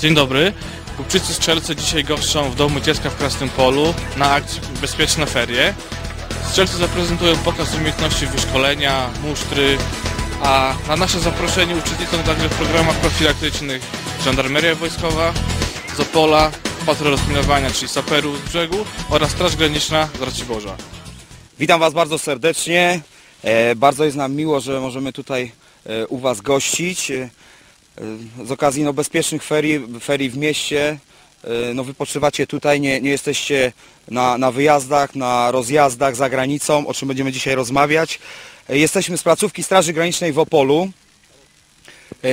Dzień dobry. Kupczycy strzelcy dzisiaj goszczą w Domu Dziecka w Krasnym Polu na akcji Bezpieczne Ferie. Strzelcy zaprezentują pokaz umiejętności wyszkolenia, musztry, a na nasze zaproszenie uczestniczą także w programach profilaktycznych Żandarmeria Wojskowa z Opola, Patrol Rozminowania, czyli saperów z brzegu oraz Straż Graniczna z Raciborza. Witam Was bardzo serdecznie. E, bardzo jest nam miło, że możemy tutaj e, u Was gościć. E, z okazji no, bezpiecznych ferii, ferii w mieście. E, no, wypoczywacie tutaj, nie, nie jesteście na, na wyjazdach, na rozjazdach za granicą, o czym będziemy dzisiaj rozmawiać. E, jesteśmy z placówki Straży Granicznej w Opolu.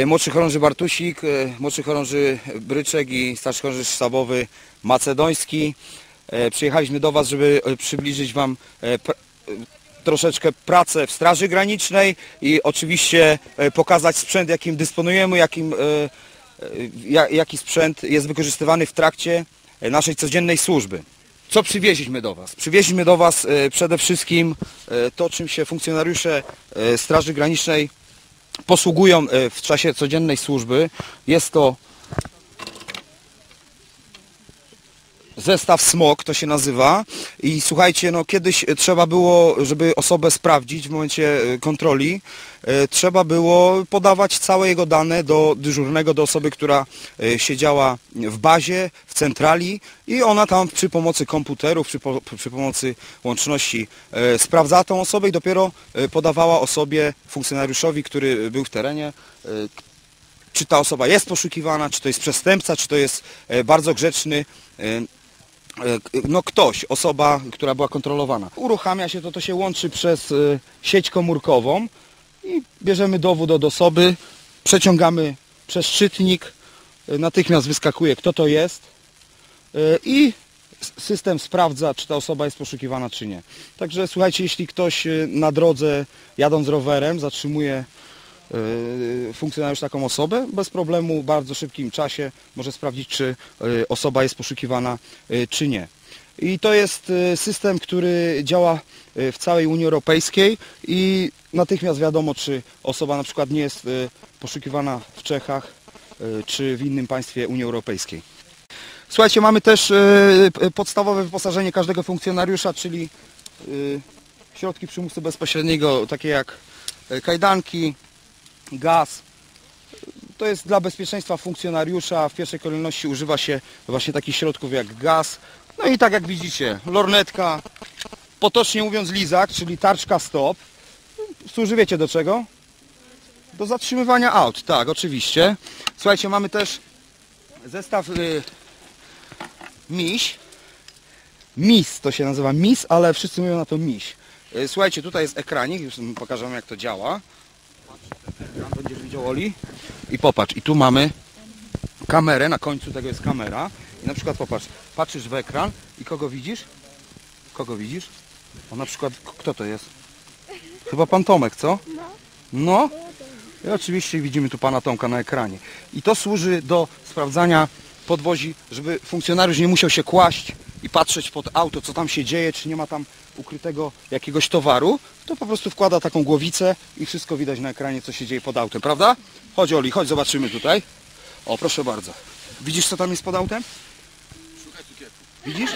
Młodszy chorąży Bartusik, młodszy chorąży Bryczek i starszy chorąży sztabowy Macedoński. Przyjechaliśmy do Was, żeby przybliżyć Wam troszeczkę pracę w Straży Granicznej i oczywiście e, pokazać sprzęt, jakim dysponujemy, jakim, e, e, ja- jaki sprzęt jest wykorzystywany w trakcie naszej codziennej służby. Co przywieźliśmy do Was? Przywieźliśmy do Was przede wszystkim to, czym się funkcjonariusze Straży Granicznej posługują w czasie codziennej służby. Jest to zestaw smok to się nazywa. I słuchajcie, no kiedyś trzeba było, żeby osobę sprawdzić w momencie e, kontroli, e, trzeba było podawać całe jego dane do dyżurnego, do osoby, która e, siedziała w bazie, w centrali i ona tam przy pomocy komputerów, przy, po, przy pomocy łączności e, sprawdzała tą osobę i dopiero e, podawała osobie, funkcjonariuszowi, który był w terenie, e, czy ta osoba jest poszukiwana, czy to jest przestępca, czy to jest e, bardzo grzeczny e, e, no ktoś, osoba, która była kontrolowana. Uruchamia się to, to się łączy przez e, sieć komórkową i bierzemy dowód od osoby, przeciągamy przez czytnik, e, natychmiast wyskakuje kto to jest e, i system sprawdza, czy ta osoba jest poszukiwana, czy nie. Także słuchajcie, jeśli ktoś e, na drodze jadąc rowerem zatrzymuje e, funkcjonariusz taką osobę, bez problemu w bardzo szybkim czasie może sprawdzić, czy e, osoba jest poszukiwana, e, czy nie. I to jest system, który działa w całej Unii Europejskiej i natychmiast wiadomo, czy osoba na przykład nie jest poszukiwana w Czechach, czy w innym państwie Unii Europejskiej. Słuchajcie, mamy też podstawowe wyposażenie każdego funkcjonariusza, czyli środki przymusu bezpośredniego, takie jak kajdanki, gaz. To jest dla bezpieczeństwa funkcjonariusza. W pierwszej kolejności używa się właśnie takich środków jak gaz. No i tak jak widzicie, lornetka, potocznie mówiąc lizak, czyli tarczka stop. Służy wiecie do czego? Do zatrzymywania aut, tak, oczywiście. Słuchajcie, mamy też zestaw y, miś. MIS to się nazywa MIS, ale wszyscy mówią na to miś. Y, Słuchajcie, tutaj jest ekranik, już pokażę wam jak to działa. Ekran będziesz widział Oli. I popatrz, i tu mamy kamerę, na końcu tego jest kamera. I na przykład popatrz, patrzysz w ekran i kogo widzisz? Kogo widzisz? O na przykład, kto to jest? Chyba pan Tomek, co? No. I oczywiście widzimy tu pana Tomka na ekranie. I to służy do sprawdzania podwozi, żeby funkcjonariusz nie musiał się kłaść i patrzeć pod auto, co tam się dzieje, czy nie ma tam ukrytego jakiegoś towaru, to po prostu wkłada taką głowicę i wszystko widać na ekranie, co się dzieje pod autem, prawda? Chodź Oli, chodź zobaczymy tutaj. O, proszę bardzo. Widzisz, co tam jest pod autem? Widzisz?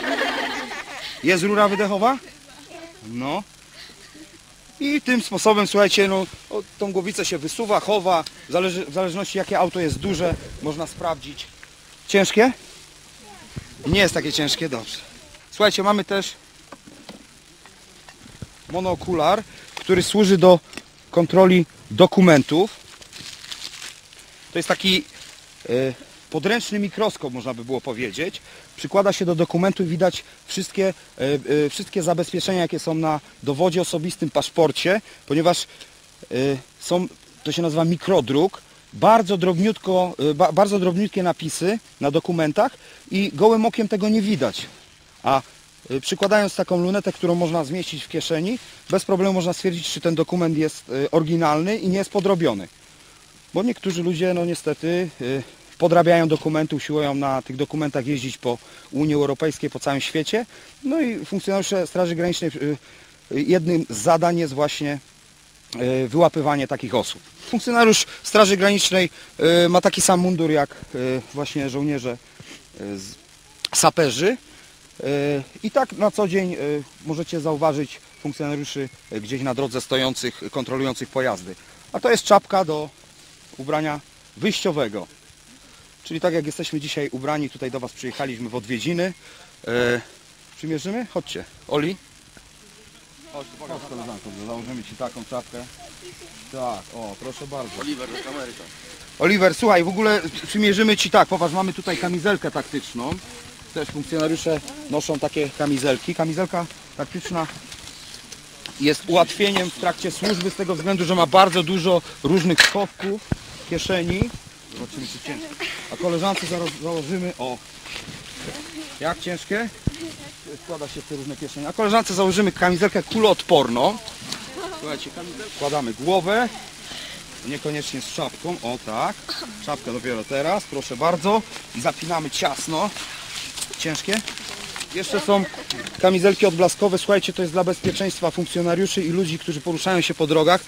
Jest rura wydechowa? No. I tym sposobem, słuchajcie, no, tą głowicę się wysuwa, chowa, w zależności jakie auto jest duże, można sprawdzić. Ciężkie? Nie jest takie ciężkie, dobrze. Słuchajcie, mamy też monokular, który służy do kontroli dokumentów. To jest taki e, podręczny mikroskop, można by było powiedzieć. Przykłada się do dokumentu i widać wszystkie, e, e, wszystkie zabezpieczenia, jakie są na dowodzie osobistym, paszporcie, ponieważ są, to się nazywa mikrodruk, bardzo drobniutko, ba, bardzo drobniutkie napisy na dokumentach i gołym okiem tego nie widać. A y, przykładając taką lunetę, którą można zmieścić w kieszeni, bez problemu można stwierdzić, czy ten dokument jest y, oryginalny i nie jest podrobiony. Bo niektórzy ludzie, no niestety, y, podrabiają dokumenty, usiłują na tych dokumentach jeździć po Unii Europejskiej, po całym świecie. No i funkcjonariusze Straży Granicznej, y, y, jednym z zadań jest właśnie wyłapywanie takich osób. Funkcjonariusz Straży Granicznej e, ma taki sam mundur jak e, właśnie żołnierze e, saperzy. E, I tak na co dzień e, możecie zauważyć funkcjonariuszy e, gdzieś na drodze stojących, kontrolujących pojazdy. A to jest czapka do ubrania wyjściowego. Czyli tak jak jesteśmy dzisiaj ubrani, tutaj do Was przyjechaliśmy w odwiedziny. E, przymierzymy? Chodźcie. Oli? Chodź, Chodź koleżanko, założymy Ci taką czapkę. Tak, o, proszę bardzo. Oliver do kamery to. Oliver, słuchaj, w ogóle przymierzymy Ci tak, popatrz, mamy tutaj kamizelkę taktyczną. Też funkcjonariusze noszą takie kamizelki. Kamizelka taktyczna jest ułatwieniem w trakcie służby z tego względu, że ma bardzo dużo różnych schowków, kieszeni. Zobaczymy czy ciężkie. A koleżance zaraz założymy, o, jak ciężkie? Składa się w te różne kieszenie. A koleżance założymy kamizelkę kuloodporną. Słuchajcie, kamizelkę. Wkładamy głowę, Niekoniecznie z czapką, o tak. Czapka dopiero teraz, proszę bardzo. Zapinamy ciasno. Ciężkie. Jeszcze są kamizelki odblaskowe. Słuchajcie, to jest dla bezpieczeństwa funkcjonariuszy i ludzi, którzy poruszają się po drogach.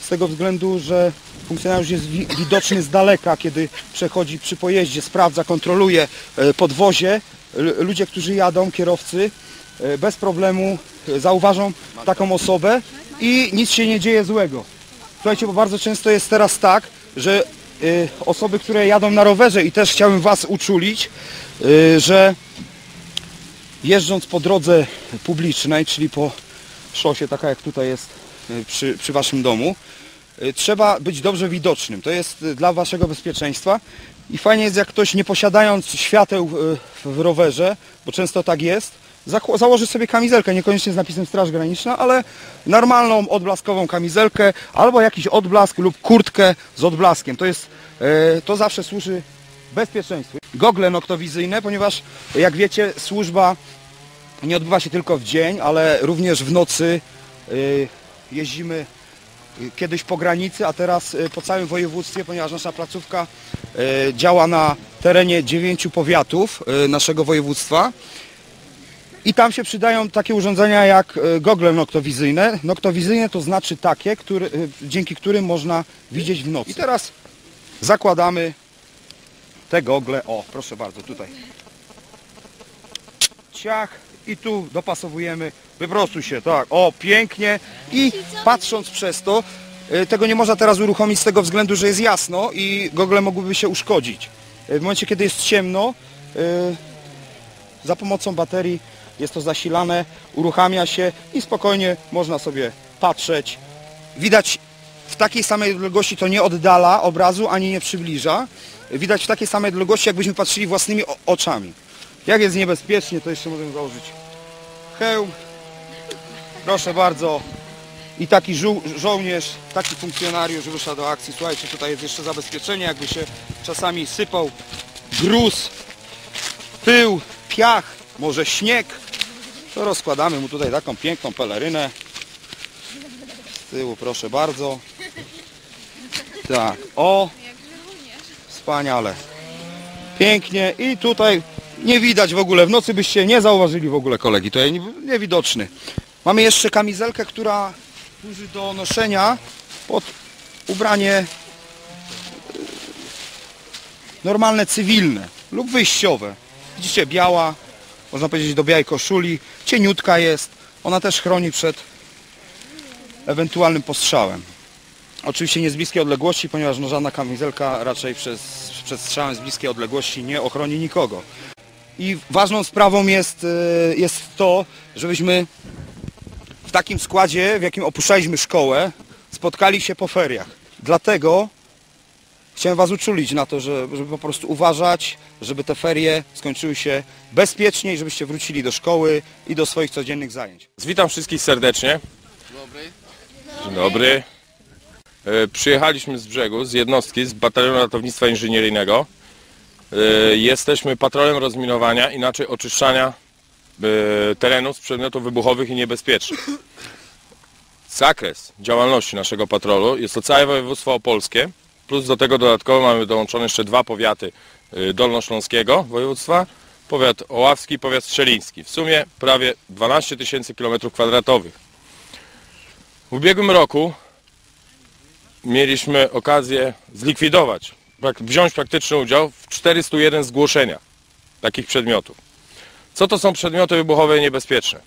Z tego względu, że funkcjonariusz jest wi- widoczny z daleka, kiedy przechodzi przy pojeździe, sprawdza, kontroluje e, podwozie. Ludzie, którzy jadą, kierowcy, e, bez problemu e, zauważą taką osobę i nic się nie dzieje złego. Słuchajcie, bo bardzo często jest teraz tak, że y, osoby, które jadą na rowerze i też chciałbym Was uczulić, że jeżdżąc po drodze publicznej, czyli po szosie, taka jak tutaj jest przy, przy Waszym domu, trzeba być dobrze widocznym. To jest dla Waszego bezpieczeństwa i fajnie jest, jak ktoś nie posiadając świateł w rowerze, bo często tak jest, założy sobie kamizelkę, niekoniecznie z napisem Straż Graniczna, ale normalną odblaskową kamizelkę albo jakiś odblask lub kurtkę z odblaskiem. To jest, e, to zawsze służy bezpieczeństwu. Gogle noktowizyjne, ponieważ jak wiecie służba nie odbywa się tylko w dzień, ale również w nocy e, jeździmy kiedyś po granicy, a teraz e, po całym województwie, ponieważ nasza placówka e, działa na terenie dziewięciu powiatów e, naszego województwa. I tam się przydają takie urządzenia jak gogle noktowizyjne. Noktowizyjne to znaczy takie, które, e, dzięki którym można widzieć w nocy. I teraz zakładamy te gogle. O, proszę bardzo, tutaj. Ciach i tu dopasowujemy. Wyprostuj się, tak. O, pięknie. I patrząc przez to, e, tego nie można teraz uruchomić z tego względu, że jest jasno i gogle mogłyby się uszkodzić. E, W momencie, kiedy jest ciemno, e, za pomocą baterii jest to zasilane, uruchamia się i spokojnie można sobie patrzeć. Widać w takiej samej odległości to nie oddala obrazu ani nie przybliża. Widać w takiej samej odległości jakbyśmy patrzyli własnymi oczami. Jak jest niebezpiecznie to jeszcze możemy założyć hełm. Proszę bardzo. I taki żół, żołnierz, taki funkcjonariusz rusza do akcji. Słuchajcie, tutaj jest jeszcze zabezpieczenie, jakby się czasami sypał gruz, pył, piach, może śnieg, to rozkładamy mu tutaj taką piękną pelerynę. Z tyłu proszę bardzo. Tak, o, wspaniale. Pięknie i tutaj nie widać w ogóle, w nocy byście nie zauważyli w ogóle kolegi, to jest nie- niewidoczny. Mamy jeszcze kamizelkę, która służy do noszenia pod ubranie y, normalne, cywilne lub wyjściowe. Widzicie, biała, można powiedzieć do białej koszuli, cieniutka jest, ona też chroni przed ewentualnym postrzałem. Oczywiście nie z bliskiej odległości, ponieważ no, żadna kamizelka raczej przez, przed strzałem z bliskiej odległości nie ochroni nikogo. I ważną sprawą jest, y, jest to, żebyśmy w takim składzie, w jakim opuszczaliśmy szkołę, spotkali się po feriach. Dlatego chciałem Was uczulić na to, że, żeby po prostu uważać, żeby te ferie skończyły się bezpiecznie i żebyście wrócili do szkoły i do swoich codziennych zajęć. Witam wszystkich serdecznie. Dobry. Dzień dobry. E, Przyjechaliśmy z brzegu, z jednostki, z Batalionu Ratownictwa Inżynieryjnego. E, Jesteśmy patrolem rozminowania, inaczej oczyszczania e, terenu z przedmiotów wybuchowych i niebezpiecznych. Zakres działalności naszego patrolu jest to całe województwo opolskie, plus do tego dodatkowo mamy dołączone jeszcze dwa powiaty e, dolnośląskiego województwa, powiat oławski i powiat strzeliński. W sumie prawie 12 tysięcy kilometrów kwadratowych. W ubiegłym roku mieliśmy okazję zlikwidować, wziąć praktyczny udział w 401 zgłoszeniach takich przedmiotów. Co to są przedmioty wybuchowe niebezpieczne?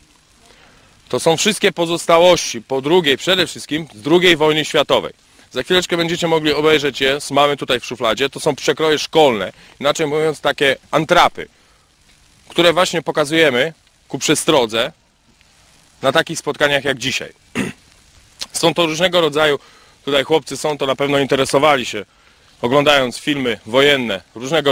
To są wszystkie pozostałości po drugiej, przede wszystkim z II wojny światowej. Za chwileczkę będziecie mogli obejrzeć je, mamy tutaj w szufladzie. To są przekroje szkolne, inaczej mówiąc takie antrapy, które właśnie pokazujemy ku przestrodze na takich spotkaniach jak dzisiaj. Są to różnego rodzaju, tutaj chłopcy są to na pewno interesowali się, oglądając filmy wojenne, różnego